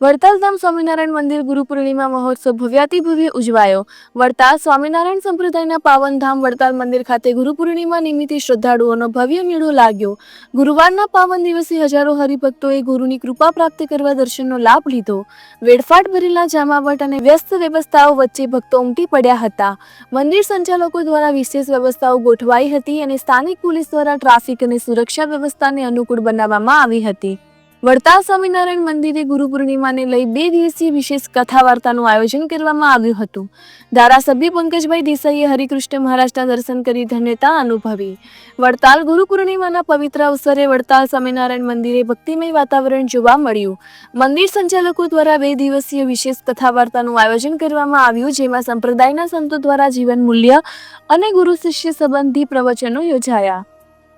Vadtal Dham Swaminarayan મંદિર ગુરુ પૂર્ણિમા મહોત્સવ ભવ્યાતિ ભવ્ય ઉજવાયો. વડતાલ સ્વામિનારાયણ સંપ્રદાયના પાવન ધામ વડતાલ મંદિર ખાતે ગુરુ પૂર્ણિમા નિમિત્તે શ્રદ્ધાળુઓનો ભવ્ય મેળો લાગ્યો. ગુરુવારના પાવન દિવસે હજારો હરિભક્તોએ ગુરુની કૃપા પ્રાપ્ત કરવા દર્શનનો લાભ લીધો. વેડફાટ ભરેલા જામાવટ અને વ્યસ્ત વ્યવસ્થાઓ વચ્ચે ભક્તો ઉમટી પડ્યા હતા. મંદિર સંચાલકો દ્વારા વિશેષ વ્યવસ્થાઓ ગોઠવાઈ હતી અને સ્થાનિક પોલીસ દ્વારા ટ્રાફિક અને સુરક્ષા વ્યવસ્થાને અનુકૂળ બનાવવામાં આવી હતી. વડતાલ સ્વામિનારાયણ મંદિરે ગુરુ પૂર્ણિમાને લઈ બે દિવસીય વિશેષ કથા વાર્તાનું આયોજન કરવામાં આવ્યું હતું. ધારાસભ્ય પંકજભાઈ દેસાઈએ હરિકૃષ્ણ મહારાજના દર્શન કરી ધન્યતા અનુભવી. વડતાલ ગુરુ પૂર્ણિમાના પવિત્ર અવસરે વડતાલ સ્વામિનારાયણ મંદિરે ભક્તિમય વાતાવરણ જોવા મળ્યું. મંદિર સંચાલકો દ્વારા બે દિવસીય વિશેષ કથા વાર્તાનું આયોજન કરવામાં આવ્યું, જેમાં સંપ્રદાયના સંતો દ્વારા જીવન મૂલ્ય અને ગુરુ શિષ્ય સંબંધી પ્રવચનો યોજાયા.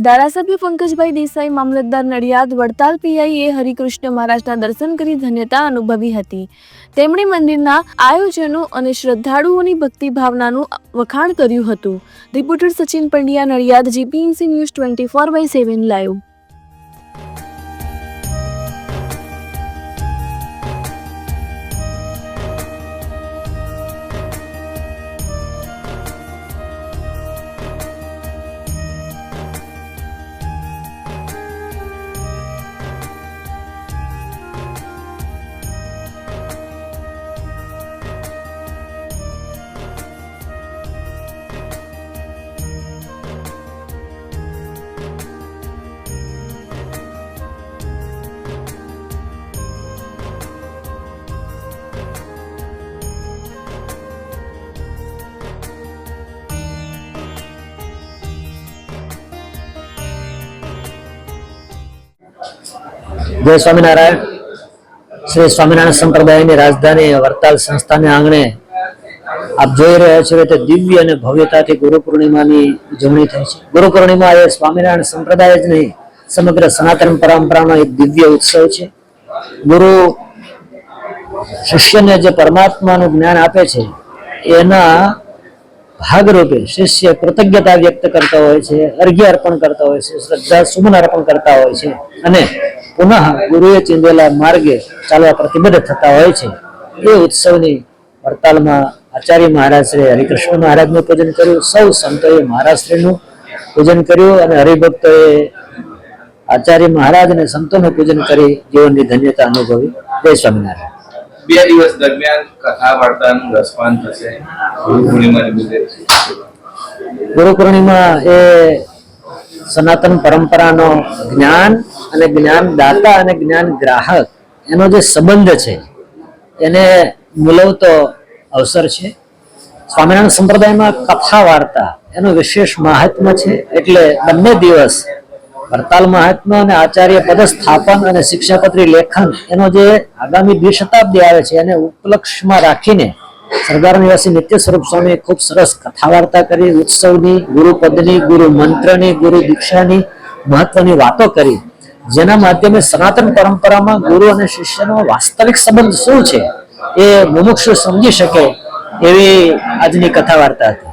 ધારાસભ્ય પંકજભાઈ દેસાઈ, મામલતદાર નડિયાદ, વડતાલ પીઆઈએ હરિકૃષ્ણ મહારાજના દર્શન કરી ધન્યતા અનુભવી હતી. તેમણે મંદિરના આયોજનો અને શ્રદ્ધાળુઓની ભક્તિ ભાવનાનું વખાણ કર્યું હતું. Reporter Sachin Pandya, Nadiad, GPMC news twenty four by seven live. જય સ્વામિનારાયણ. શ્રી સ્વામિનારાયણ સંપ્રદાયની રાજધાની વરતાલ સંસ્થાને આંગણે આપ જોઈ રહ્યા છો તે દિવ્ય અને ભવ્યતાથી ગુરુ પૂર્ણિમાની ઉજવણી થઈ છે. ગુરુ પૂર્ણિમા એ સ્વામિનારાયણ સંપ્રદાય જ નહીં, સમગ્ર સનાતન પરંપરાનો એક દિવ્ય ઉત્સવ છે. ગુરુ શિષ્યને જે પરમાત્માનું જ્ઞાન આપે છે, એના ભાગરૂપે શિષ્ય કૃતજ્ઞતા વ્યક્ત કરતા હોય છે, અર્ઘ્ય અર્પણ કરતા હોય છે, શ્રદ્ધા સુમન અર્પણ કરતા હોય છે અને પુનઃ ગુરુએ ચીંધેલા માર્ગે ચાલવા પ્રતિબદ્ધ થતા હોય છે. એ ઉત્સવની વડતાલમાં આચાર્ય મહારાજ શ્રી હરિકૃષ્ણ મહારાજનું પૂજન કર્યું. સૌ સંતોએ મહારાજ શ્રીનું પૂજન કર્યું અને હરિભક્તોએ આચાર્ય મહારાજ અને સંતોનું પૂજન કરી જીવનની ધન્યતા અનુભવી. જય સ્વામિનારાયણ. બે દિવસ દરમિયાન કથા વાર્તાનું રસપાન થશે. ગુરુ પૂર્ણિમા ગુરુ પૂર્ણિમા એ સનાતન પરંપરાનો જ્ઞાન અને જ્ઞાન દાતા અને જ્ઞાન ગ્રાહક એનો જે સંબંધ છે, એને મૂલવતો અવસર છે. સ્વામિનારાયણ સંપ્રદાયમાં કથા વાર્તા એનું વિશેષ મહાત્મ્ય છે એટલે બંને દિવસ વરતાલ મહાત્મ્ય અને આચાર્ય પદ સ્થાપન અને શિક્ષાપત્રી લેખન એનો જે આગામી દ્વિશતાબ્દી આવે છે એને ઉપલક્ષમાં રાખીને સરદાર નિવાસી નિત્ય સ્વરૂપ સ્વામી ખૂબ સરસ કથા વાર્તા કરી, ઉત્સવની ગુરુપદની ગુરુ મંત્રની, ગુરુ દીક્ષાની મહત્વની વાતો કરી. જેના માધ્યમે સનાતન પરંપરામાં ગુરુ અને શિષ્યનો વાસ્તવિક સંબંધ શું છે એ મુમુક્ષુ સમજી શકે એવી આજની કથા વાર્તા હતી.